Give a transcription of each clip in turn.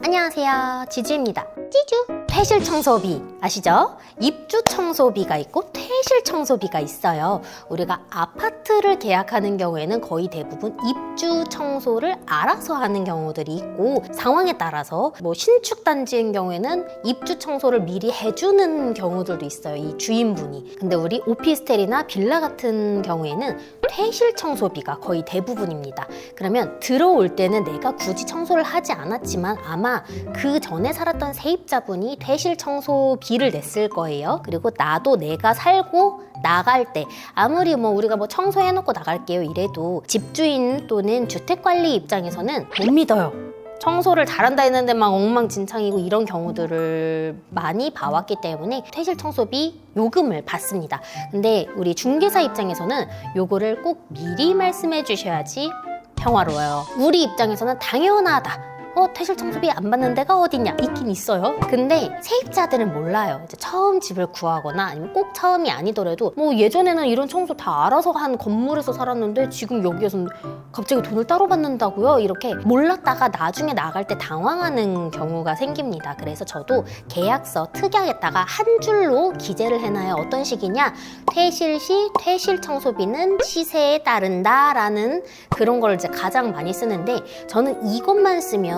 안녕하세요. 지주입니다. 지주. 퇴실 청소비 아시죠? 입주 청소비가 있고 퇴실 청소비가 있어요. 우리가 아파트를 계약하는 경우에는 거의 대부분 입주 청소를 알아서 하는 경우들이 있고 상황에 따라서 뭐 신축 단지인 경우에는 입주 청소를 미리 해주는 경우들도 있어요. 이 주인분이. 근데 우리 오피스텔이나 빌라 같은 경우에는 퇴실 청소비가 거의 대부분입니다. 그러면 들어올 때는 내가 굳이 청소를 하지 않았지만 아마 그 전에 살았던 세입자분이 퇴실 청소비를 냈을 거예요. 그리고 나도 내가 살고 나갈 때 아무리 뭐 우리가 뭐 청소해놓고 나갈게요 이래도 집주인 또는 주택관리 입장에서는 못 믿어요. 청소를 잘한다 했는데 막 엉망진창이고 이런 경우들을 많이 봐왔기 때문에 퇴실 청소비 요금을 받습니다. 근데 우리 중개사 입장에서는 요거를 꼭 미리 말씀해 주셔야지 평화로워요. 우리 입장에서는 당연하다. 어, 퇴실 청소비 안 받는 데가 어딨냐? 있긴 있어요. 근데 세입자들은 몰라요. 이제 처음 집을 구하거나 아니면 꼭 처음이 아니더라도 뭐 예전에는 이런 청소 다 알아서 한 건물에서 살았는데 지금 여기에서는 갑자기 돈을 따로 받는다고요? 이렇게 몰랐다가 나중에 나갈 때 당황하는 경우가 생깁니다. 그래서 저도 계약서 특약에다가 한 줄로 기재를 해놔요. 어떤 식이냐? 퇴실 시 퇴실 청소비는 시세에 따른다 라는 그런 걸 이제 가장 많이 쓰는데 저는 이것만 쓰면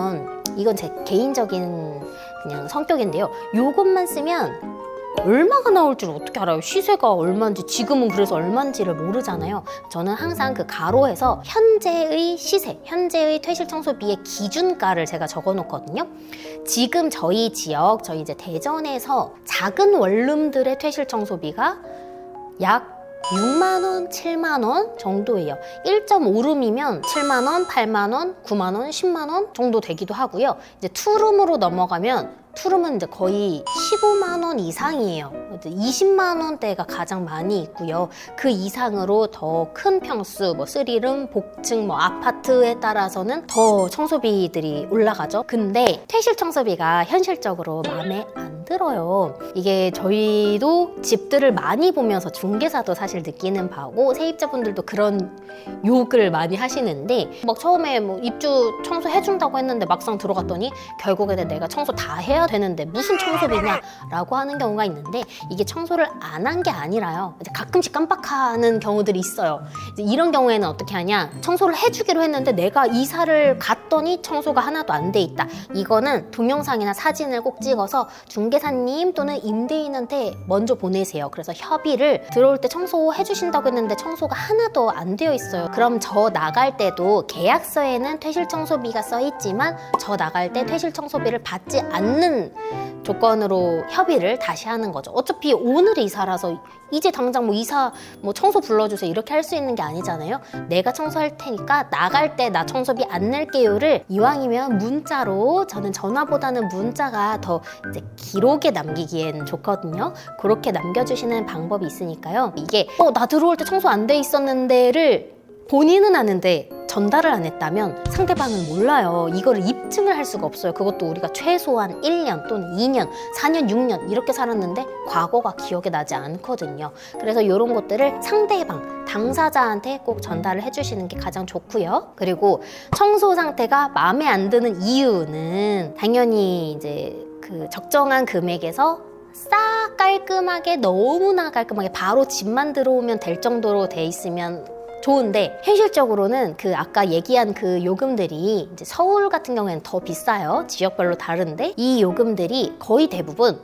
이건 제 개인적인 그냥 성격인데요. 요것만 쓰면 얼마가 나올 줄 어떻게 알아요? 시세가 얼마인지 지금은 그래서 얼마인지를 모르잖아요. 저는 항상 그 가로에서 현재의 시세, 현재의 퇴실 청소비의 기준가를 제가 적어 놓거든요. 지금 저희 지역, 저희 이제 대전에서 작은 원룸들의 퇴실 청소비가 약 6만 원, 7만 원 정도예요. 1.5룸이면 7만 원, 8만 원, 9만 원, 10만 원 정도 되기도 하고요. 이제 투룸으로 넘어가면 투룸은 이제 거의 15만 원 이상이에요. 20만 원대가 가장 많이 있고요. 그 이상으로 더 큰 평수, 뭐 쓰리룸, 복층, 뭐 아파트에 따라서는 더 청소비들이 올라가죠. 근데 퇴실 청소비가 현실적으로 마음에 안 들어요. 이게 저희도 집들을 많이 보면서 중개사도 사실 느끼는 바고 세입자분들도 그런 욕을 많이 하시는데 막 처음에 뭐 입주 청소 해준다고 했는데 막상 들어갔더니 결국에는 내가 청소 다 해야 되는데 무슨 청소비냐라고 하는 경우가 있는데 이게 청소를 안 한 게 아니라요. 가끔씩 깜빡하는 경우들이 있어요. 이런 경우에는 어떻게 하냐? 청소를 해주기로 했는데 내가 이사를 갔더니 청소가 하나도 안 돼 있다. 이거는 동영상이나 사진을 꼭 찍어서 중개 사님 또는 임대인한테 먼저 보내세요. 그래서 협의를 들어올 때 청소해 주신다고 했는데 청소가 하나도 안 되어 있어요. 그럼 저 나갈 때도 계약서에는 퇴실 청소비가 써 있지만 저 나갈 때 퇴실 청소비를 받지 않는 조건으로 협의를 다시 하는 거죠. 어차피 오늘 이사라서 이제 당장 뭐 이사 뭐 청소 불러주세요 이렇게 할 수 있는 게 아니잖아요. 내가 청소할 테니까 나갈 때 나 청소비 안 낼게요를 이왕이면 문자로 저는 전화보다는 문자가 더 이제 기록에 남기기엔 좋거든요. 그렇게 남겨주시는 방법이 있으니까요. 이게 어 나 들어올 때 청소 안 돼 있었는데를 본인은 아는데 전달을 안 했다면 상대방은 몰라요. 이거를 입 증을 할 수가 없어요. 그것도 우리가 최소한 1년 또는 2년, 4년, 6년 이렇게 살았는데 과거가 기억에 나지 않거든요. 그래서 이런 것들을 상대방, 당사자한테 꼭 전달을 해주시는 게 가장 좋고요. 그리고 청소 상태가 마음에 안 드는 이유는 당연히 이제 그 적정한 금액에서 싹 깔끔하게 너무나 깔끔하게 바로 집만 들어오면 될 정도로 돼 있으면 좋은데 현실적으로는 그 아까 얘기한 그 요금들이 이제 서울 같은 경우에는 더 비싸요. 지역별로 다른데 이 요금들이 거의 대부분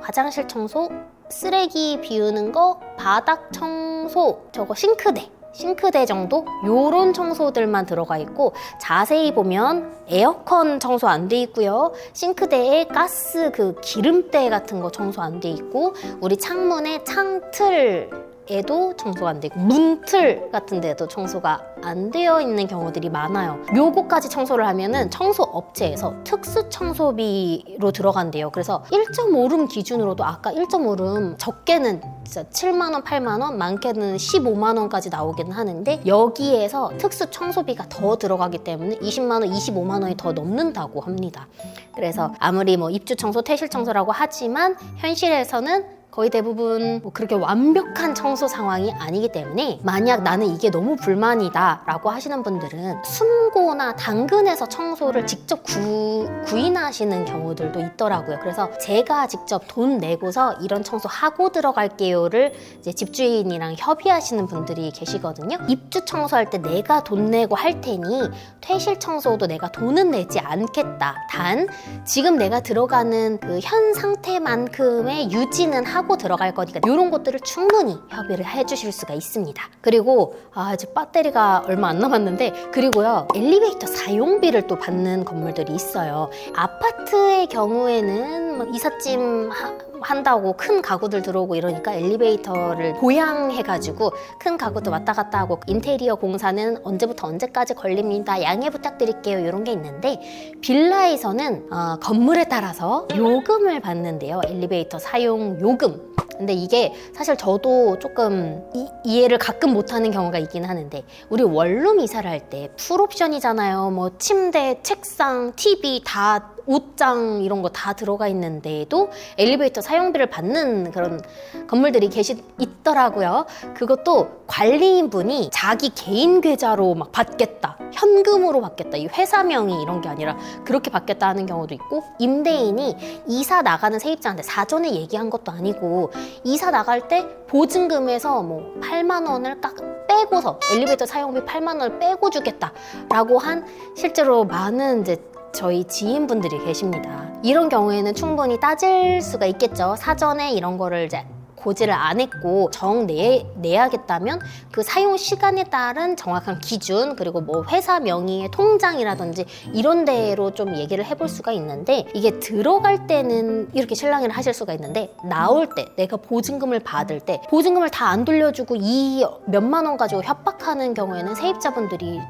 화장실 청소, 쓰레기 비우는 거, 바닥 청소, 저거 싱크대 싱크대 정도 요런 청소들만 들어가 있고 자세히 보면 에어컨 청소 안 돼 있고요 싱크대에 가스 그 기름때 같은 거 청소 안 돼 있고 우리 창문에 창틀 에도 청소가 안 되고 문틀 같은 데도 청소가 안 되어 있는 경우들이 많아요. 요거까지 청소를 하면은 청소 업체에서 특수 청소비로 들어간대요. 그래서 1.5룸 기준으로도 아까 1.5룸 적게는 진짜 7만 원, 8만 원, 많게는 15만 원까지 나오긴 하는데 여기에서 특수 청소비가 더 들어가기 때문에 20만 원, 25만 원이 더 넘는다고 합니다. 그래서 아무리 뭐 입주 청소, 퇴실 청소라고 하지만 현실에서는 거의 대부분 뭐 그렇게 완벽한 청소 상황이 아니기 때문에 만약 나는 이게 너무 불만이다 라고 하시는 분들은 숨고나 당근에서 청소를 직접 구, 구인하시는 경우들도 있더라고요. 그래서 제가 직접 돈 내고서 이런 청소 하고 들어갈게요를 이제 집주인이랑 협의하시는 분들이 계시거든요. 입주 청소할 때 내가 돈 내고 할 테니 퇴실 청소도 내가 돈은 내지 않겠다. 단 지금 내가 들어가는 그 현 상태만큼의 유지는 하고 들어갈 거니까 이런 것들을 충분히 협의를 해주실 수가 있습니다. 그리고 아 이제 배터리가 얼마 안 남았는데 그리고요 엘리베이터 사용비를 또 받는 건물들이 있어요. 아파트의 경우에는 뭐 이삿짐 하- 한다고 큰 가구들 들어오고 이러니까 엘리베이터를 보양해가지고 큰 가구도 왔다 갔다 하고 인테리어 공사는 언제부터 언제까지 걸립니다. 양해 부탁드릴게요. 이런 게 있는데 빌라에서는 어, 건물에 따라서 요금을 받는데요. 엘리베이터 사용 요금. 근데 이게 사실 저도 조금 이, 이해를 가끔 못하는 경우가 있긴 하는데 우리 원룸 이사를 할 때 풀옵션이잖아요. 뭐 침대, 책상, TV 다 옷장 이런 거 다 들어가 있는데도 엘리베이터 사용비를 받는 그런 건물들이 계시 있더라고요. 그것도 관리인 분이 자기 개인 계좌로 막 받겠다. 현금으로 받겠다. 이 회사명이 이런 게 아니라 그렇게 받겠다 하는 경우도 있고 임대인이 이사 나가는 세입자한테 사전에 얘기한 것도 아니고 이사 나갈 때 보증금에서 뭐 8만 원을 딱 빼고서 엘리베이터 사용비 8만 원을 빼고 주겠다라고 한 실제로 많은 이제 저희 지인분들이 계십니다. 이런 경우에는 충분히 따질 수가 있겠죠. 사전에 이런 거를 이제 고지를 안 했고 정 내, 내야겠다면 그 사용 시간에 따른 정확한 기준 그리고 뭐 회사 명의의 통장이라든지 이런 데로 좀 얘기를 해볼 수가 있는데 이게 들어갈 때는 이렇게 실랑이를 하실 수가 있는데 나올 때 내가 보증금을 받을 때 보증금을 다 안 돌려주고 이 몇만 원 가지고 협박하는 경우에는 세입자분들이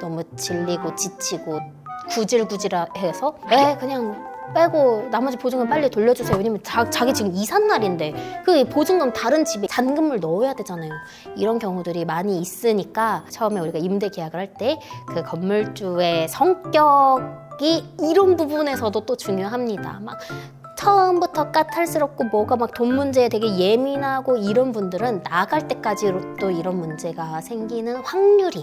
너무 질리고 지치고 구질구질해서 에 그냥 빼고 나머지 보증금 빨리 돌려주세요. 왜냐면 자, 자기 지금 이삿 날인데 그 보증금 다른 집에 잔금을 넣어야 되잖아요. 이런 경우들이 많이 있으니까 처음에 우리가 임대 계약을 할 때 그 건물주의 성격 이 이런 부분에서도 또 중요합니다. 막 처음부터 까탈스럽고 뭐가 막 돈 문제에 되게 예민하고 이런 분들은 나갈 때까지도 또 이런 문제가 생기는 확률이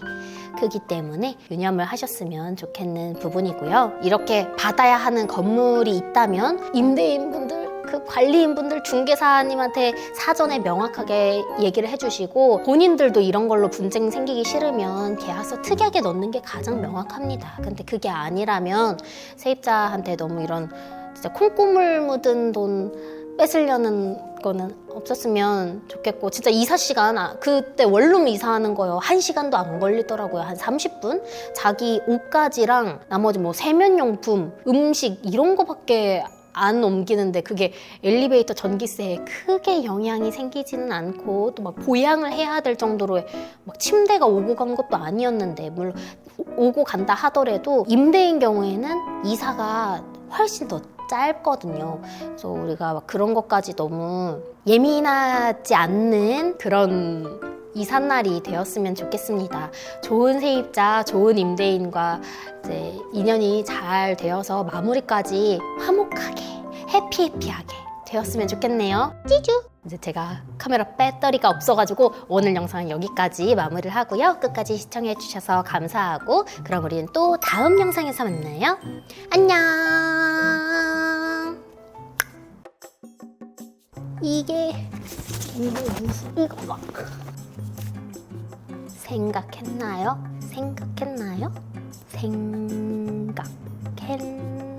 크기 때문에 유념을 하셨으면 좋겠는 부분이고요. 이렇게 받아야 하는 건물이 있다면 임대인분들 그 관리인분들 중개사님한테 사전에 명확하게 얘기를 해주시고 본인들도 이런 걸로 분쟁 생기기 싫으면 계약서 특이하게 넣는 게 가장 명확합니다. 근데 그게 아니라면 세입자한테 너무 이런 진짜 콩고물 묻은 돈 뺏으려는 거는 없었으면 좋겠고 진짜 이사 시간 아, 그때 원룸 이사하는 거요. 한 시간도 안 걸리더라고요. 한 30분? 자기 옷가지랑 나머지 뭐 세면용품 음식 이런 거밖에 안 옮기는데 그게 엘리베이터 전기세에 크게 영향이 생기지는 않고 또 막 보양을 해야 될 정도로 막 침대가 오고 간 것도 아니었는데 물론 오고 간다 하더라도 임대인 경우에는 이사가 훨씬 더 짧거든요. 그래서 우리가 막 그런 것까지 너무 예민하지 않는 그런 이삿날이 되었으면 좋겠습니다. 좋은 세입자, 좋은 임대인과 이제 인연이 잘 되어서 마무리까지 화목하게, 해피해피하게 되었으면 좋겠네요. 찌주! 이제 제가 카메라 배터리가 없어가지고 오늘 영상은 여기까지 마무리를 하고요. 끝까지 시청해주셔서 감사하고 그럼 우리는 또 다음 영상에서 만나요. 안녕! 이게 이거 막 생각했나요? 생각했나요? 생각했나요?